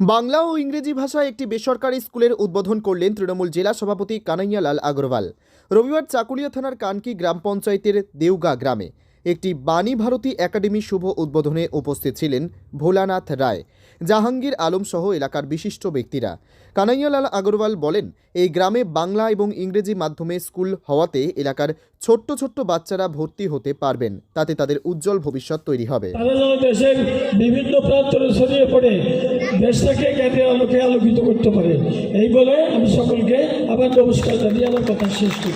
বাংলা ও ইংরেজি ভাষায় একটি বেসরকারি স্কুলের উদ্বোধন করলেন তৃণমূল জেলা সভাপতি কানাইয়ালাল আগরওয়াল। রবিবার চাকুলিয়া থানার কানকি গ্রাম পঞ্চায়েতের দেউগা গ্রামে একটি বাণী ভারতী একাডেমি শুভ উদ্বোধনে উপস্থিত ছিলেন ভোলানাথ রায়। জাহাঙ্গীর আলম সহ এলাকার বিশিষ্ট ব্যক্তিরা। কানাইয়ালাল আগরওয়াল বলেন, এই গ্রামে বাংলা এবং ইংরেজি মাধ্যমে স্কুল হওয়াতে এলাকার ছোট্ট ছোট্ট বাচ্চারা ভর্তি হতে পারবেন, তাতে তাদের উজ্জ্বল ভবিষ্যৎ তৈরি হবে। দেশের বিভিন্ন প্রান্তরে ছড়িয়ে পড়ে দেশটাকে জ্ঞানের আলোকে আলোকিত করতে পারে। এই বলে আমি সকলকে আবার নমস্কার জানিয়ে আমার কথা শেষ করি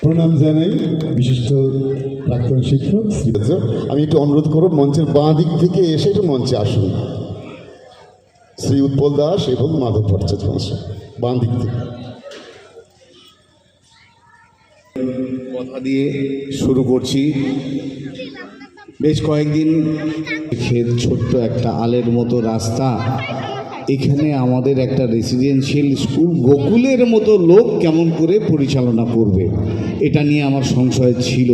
প্রণাম জানাই বিশিষ্ট প্রাক্তন শিক্ষক আমি একটু অনুরোধ করব মঞ্চের বাঁ দিক থেকে এসে একটু মঞ্চে আসুন। শ্রী উৎপল দাস এবং মাধব ভট্টাচার্য। মহাশয় বাঁ দিক থেকে। কথা দিয়ে শুরু করছি। বেশ কয়েকদিন ক্ষেত ছোট্ট একটা আলের মতো রাস্তা। এখানে আমাদের একটা রেসিডেন্সিয়াল স্কুল গোকুলের মতো লোক কেমন করে পরিচালনা করবে? এটা নিয়ে আমার সংশয় ছিল।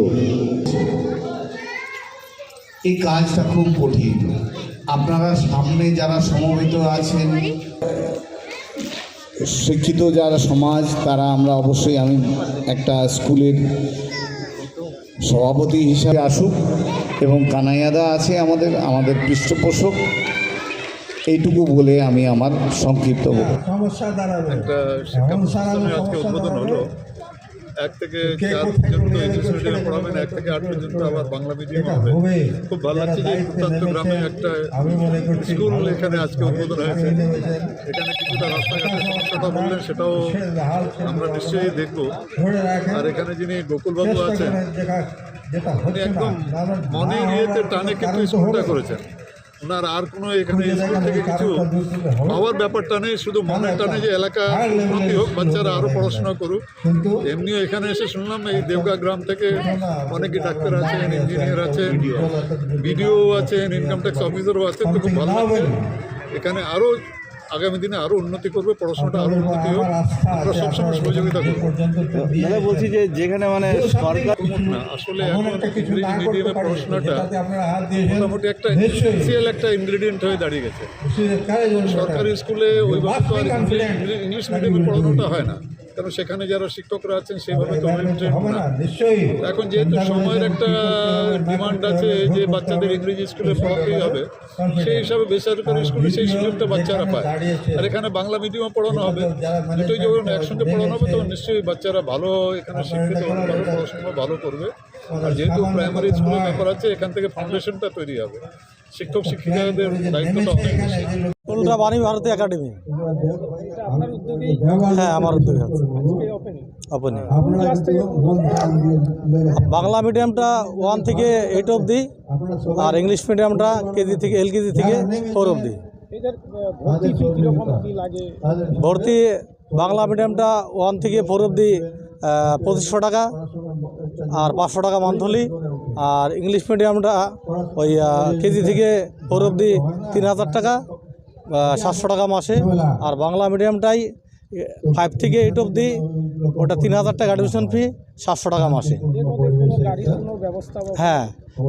এই কাজটা খুব কঠিন। আপনারা সামনে যারা সমবেত আছেন, শিক্ষিত যারা সমাজ, তারা আমরা অবশ্যই আমি একটা স্কুলের সভাপতি হিসাবে আসুক এবং কানাইয়াদা আছে আমাদের আমাদের পৃষ্ঠপোষক। এইটুকু বলে আমি আমার সংক্ষিপ্ত একটা শিক্ষা আজকে উদ্বোধন হলো। এক থেকে চার পর্যন্ত ইংলিশ মিডিয়ামে পড়াবেন এক থেকে আট পর্যন্ত আবার বাংলা মিডিয়ামে হবে। হবে। খুব ভালো লাগছে যে প্রত্যন্ত গ্রামে একটা মনে স্কুল এখানে আজকে উদ্বোধন হয়েছে। এখানে কিছুটা রাস্তাঘাটের সমস্যাটা বললেন সেটাও আমরা নিশ্চয়ই দেখব। আর এখানে যিনি গোকুলবাবু আছেন উনি একদম মনে না টানে কিন্তু স্কুলটা করেছেন। ওনার আর কোনো এখানে স্কুল থেকে কিছু। হওয়ার ব্যাপারটা নেই শুধু মনের টানে যে এলাকা উন্নতি হোক বাচ্চারা আরও পড়াশোনা করুক। এমনিও এখানে এসে শুনলাম এই দেবগা গ্রাম থেকে অনেকে ডাক্তার আছেন ইঞ্জিনিয়ার আছেন বিডিও আছেন ইনকাম ট্যাক্স অফিসারও আছেন তো খুব ভালো লাগছে। এখানে আরও আগামী দিনে আরও উন্নতি করবে পড়াশোনাটা আরও উন্নতি হোক। আমরা সবসময় সহযোগিতা করব। দাদা বলছি যে যেখানে মানে সরকার না আসলে এখন ইংরেজি মিডিয়ামে পড়াশোনাটা মোটামুটি একটা এসেন্সিয়াল একটা ইনগ্রিডিয়েন্ট হয়ে দাঁড়িয়ে গেছে। সরকারি স্কুলে ওইভাবে তো আর ইংলিশ- মিডিয়ামে পড়ানোটা হয় না। কারণ সেখানে যারা শিক্ষকরা আছেন সেইভাবে তো এখন যেহেতু সময়ের একটা ডিমান্ড আছে যে বাচ্চাদের ইংরেজি স্কুলে পড়াতেই হবে সেই হিসাবে বেসরকারি স্কুলে সেই সুযোগটা বাচ্চারা পায়। আর এখানে বাংলা মিডিয়ামে পড়ানো হবে। management দুটোই যখন একসঙ্গে পড়ানো হবে তখন নিশ্চয়ই বাচ্চারা ভালো এখানে শিক্ষিত হবে ভালো পড়াশোনা ভালো করবে। আর যেহেতু প্রাইমারি স্কুলের ব্যাপার আছে এখান থেকে ফাউন্ডেশনটা তৈরি হবে। শিক্ষক শিক্ষিকাদের দায়িত্বটা অনেক বেশি। উল্টা বাণী ভারতী একাডেমি। হ্যাঁ আমার উদ্যোগে বাংলা মিডিয়ামটা ওয়ান থেকে এইট অবধি, আর ইংলিশ মিডিয়ামটা কেজি থেকে এলকেজি থেকে ফোর অবধি। ভর্তি বাংলা মিডিয়ামটা ওয়ান থেকে ফোর অবধি পঁচিশশো টাকা, আর পাঁচশো টাকা মান্থলি আর ইংলিশ মিডিয়ামটা ওই কেজি থেকে ফোর অবধি তিন হাজার টাকা সাতশো টাকা মাসে আর বাংলা মিডিয়ামটাই ফাইভ থেকে এইট অবধি ওটা তিন হাজার টাকা অ্যাডমিশন ফি সাতশো টাকা মাসে। হ্যাঁ।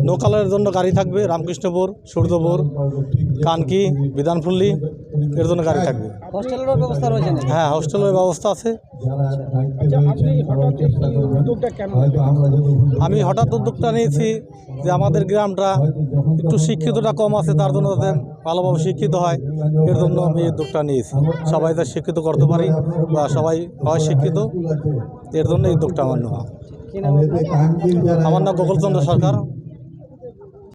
লোকালের জন্য গাড়ি থাকবে রামকৃষ্ণপুর সূর্যপুর কানকি বিধানপল্লী এর জন্য গাড়ি থাকবে। হোস্টেলেরও ব্যবস্থা রয়েছে হ্যাঁ হোস্টেলের ব্যবস্থা আছে। আমি হঠাৎ উদ্যোগটা নিয়েছি যে আমাদের গ্রামটা একটু শিক্ষিতটা কম আছে তার জন্য যাতে ভালোভাবে শিক্ষিত হয় এর জন্য আমি উদ্যোগটা নিয়েছি। সবাই তার শিক্ষিত করতে পারি বা সবাই হয় শিক্ষিত এর জন্য এই উদ্যোগটা আমার নেওয়া? আমার নাম গোকুলচন্দ্র সরকার।